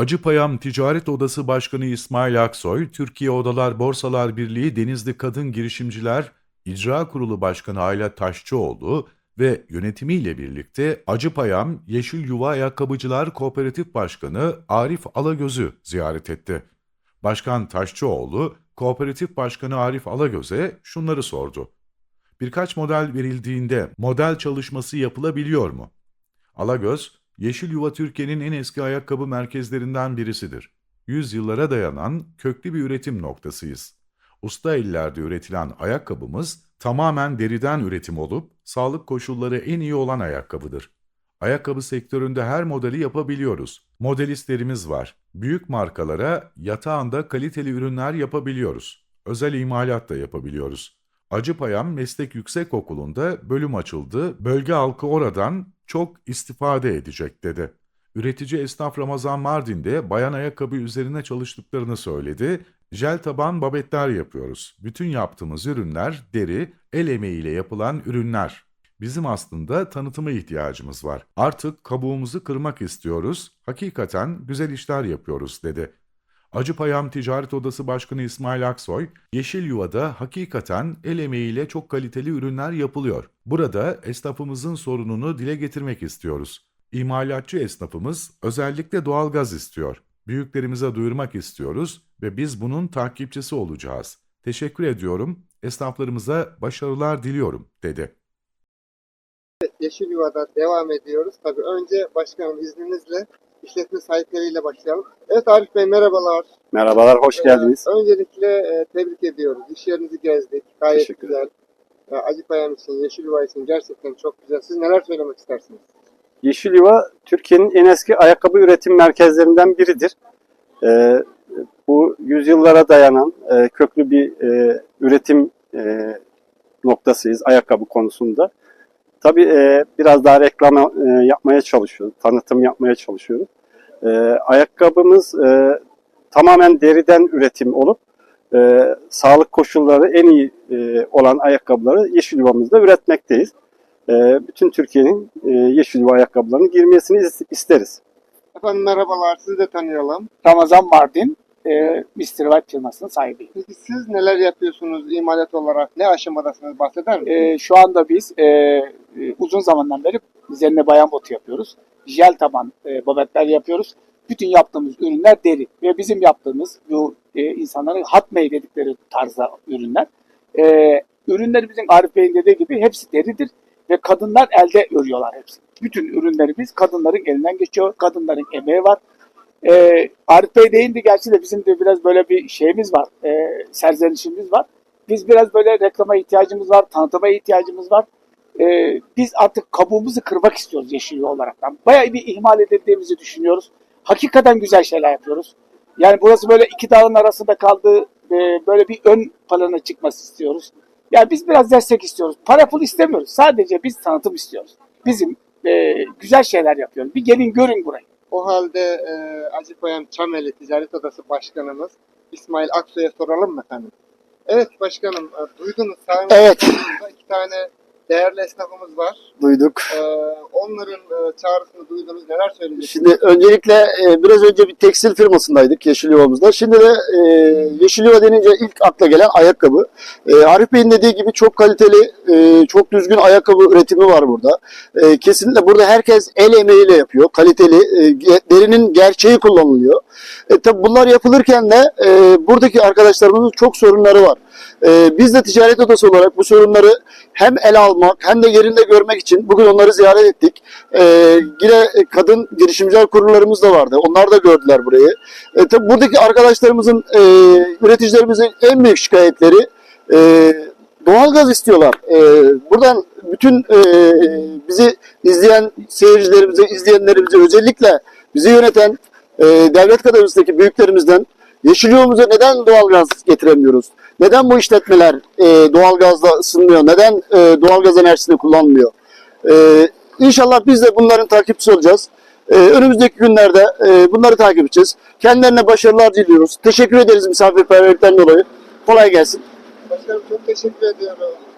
Acıpayam Ticaret Odası Başkanı İsmail Aksoy, Türkiye Odalar Borsalar Birliği Denizli Kadın Girişimciler İcra Kurulu Başkanı Ayla Taşçıoğlu ve yönetimiyle birlikte Acıpayam Yeşil Yuva Ayakkabıcılar Kooperatif Başkanı Arif Alagöz'ü ziyaret etti. Başkan Taşçıoğlu, Kooperatif Başkanı Arif Alagöz'e şunları sordu. Birkaç model verildiğinde model çalışması yapılabiliyor mu? Alagöz, Yeşil Yuva Türkiye'nin en eski ayakkabı merkezlerinden birisidir. Yüzyıllara dayanan köklü bir üretim noktasıyız. Usta ellerde üretilen ayakkabımız tamamen deriden üretim olup sağlık koşulları en iyi olan ayakkabıdır. Ayakkabı sektöründe her modeli yapabiliyoruz. Modelistlerimiz var. Büyük markalara yatağında kaliteli ürünler yapabiliyoruz. Özel imalat da yapabiliyoruz. Acıpayam Meslek Yüksekokulu'nda bölüm açıldı. Bölge halkı oradan çok istifade edecek dedi. Üretici esnaf Ramazan Mardin de bayan ayakkabı üzerine çalıştıklarını söyledi. Jel taban babetler yapıyoruz. Bütün yaptığımız ürünler deri, el emeğiyle yapılan ürünler. Bizim aslında tanıtıma ihtiyacımız var. Artık kabuğumuzu kırmak istiyoruz. Hakikaten güzel işler yapıyoruz dedi. Acıpayam Ticaret Odası Başkanı İsmail Aksoy, Yeşil Yuva'da hakikaten el emeğiyle çok kaliteli ürünler yapılıyor. Burada esnafımızın sorununu dile getirmek istiyoruz. İmalatçı esnafımız özellikle doğalgaz istiyor. Büyüklerimize duyurmak istiyoruz ve biz bunun takipçisi olacağız. Teşekkür ediyorum, esnaflarımıza başarılar diliyorum, dedi. Yeşil Yuva'da devam ediyoruz. Tabii önce başkanım izninizle işletme sahipleriyle başlayalım. Evet Arif Bey merhabalar. Merhabalar, hoş geldiniz. Ee, öncelikle e, tebrik ediyoruz. İş yerinizi gezdik. Gayet Teşekkür güzel. Ee, Acıpayam için, Yeşil Yuva için gerçekten çok güzel. Siz neler söylemek istersiniz? Yeşil Yuva, Türkiye'nin en eski ayakkabı üretim merkezlerinden biridir. Ee, bu yüzyıllara dayanan e, köklü bir e, üretim e, noktasıyız ayakkabı konusunda. Tabii e, biraz daha reklam e, yapmaya çalışıyoruz, tanıtım yapmaya çalışıyoruz. E, ayakkabımız e, tamamen deriden üretim olup e, sağlık koşulları en iyi e, olan ayakkabıları Yeşil Yuva'mızda üretmekteyiz. E, bütün Türkiye'nin e, Yeşil Yuva ayakkabılarının girmesini is- isteriz. Efendim merhabalar. Sizi de tanıyalım. Ramazan Mardin, e. White firmasının sahibiyim. Peki siz neler yapıyorsunuz imalat olarak? Ne aşamadasınız? Bahseder misiniz? E, şu anda biz e, e, uzun zamandan beri üzerine bayan botu yapıyoruz. Jel taban e, babetler yapıyoruz. Bütün yaptığımız ürünler deri ve bizim yaptığımız bu e, insanların made dedikleri tarzda ürünler. E, ürünlerimizin Arif Bey'in dediği gibi hepsi deridir ve kadınlar elde örüyorlar hepsi. Bütün ürünlerimiz kadınların elinden geçiyor. Kadınların emeği var. E, Arif Bey deyince gerçi de bizim de biraz böyle bir şeyimiz var. E, serzenişimiz var. Biz biraz böyle reklama ihtiyacımız var, tanıtıma ihtiyacımız var. Ee, biz artık kabuğumuzu kırmak istiyoruz Yeşil Yuva olarak. Bayağı bir ihmal edildiğimizi düşünüyoruz. Hakikaten güzel şeyler yapıyoruz. Yani burası böyle iki dağın arasında kaldığı e, böyle bir ön plana çıkması istiyoruz. Yani biz biraz destek istiyoruz. Para pul istemiyoruz. Sadece biz tanıtım istiyoruz. Bizim e, güzel şeyler yapıyoruz. Bir gelin görün burayı. O halde e, Acıpayam Çameli Ticaret Odası Başkanımız İsmail Aksoy'a soralım mı efendim? Evet başkanım, e, duydunuz. Evet. iki tane değerli esnafımız var. duyduk. E, onların e, çağrısını duydunuz. Neler söyleyeceksiniz? Şimdi öncelikle e, biraz önce bir tekstil firmasındaydık Yeşil Yuva'mızda. Şimdi de e, Yeşil Yuva denince ilk akla gelen ayakkabı. E, Arif Bey'in dediği gibi çok kaliteli, e, çok düzgün ayakkabı üretimi var burada. E, kesinlikle burada herkes el emeğiyle yapıyor. Kaliteli, e, derinin gerçeği kullanılıyor. E, tabi bunlar yapılırken de e, buradaki arkadaşlarımızın çok sorunları var. E, biz de ticaret odası olarak bu sorunları hem ele almak hem de yerinde görmek için bugün onları ziyaret ettik. E, yine kadın girişimciler kurullarımız da vardı. Onlar da gördüler burayı. E, tabi buradaki arkadaşlarımızın, e, üreticilerimizin en büyük şikayetleri e, doğalgaz istiyorlar. E, buradan bütün e, bizi izleyen seyircilerimize, izleyenlerimize özellikle bizi yöneten e, devlet kaderisindeki büyüklerimizden Yeşil Yolumuza neden doğalgaz getiremiyoruz? Neden bu işletmeler e, doğalgazla ısınmıyor? Neden e, doğalgaz enerjisini kullanmıyor? E, inşallah biz de bunların takipçisi olacağız. E, önümüzdeki günlerde e, bunları takip edeceğiz. Kendilerine başarılar diliyoruz. Teşekkür ederiz misafirperverlikten dolayı. Kolay gelsin. Başkanım çok teşekkür ediyorum.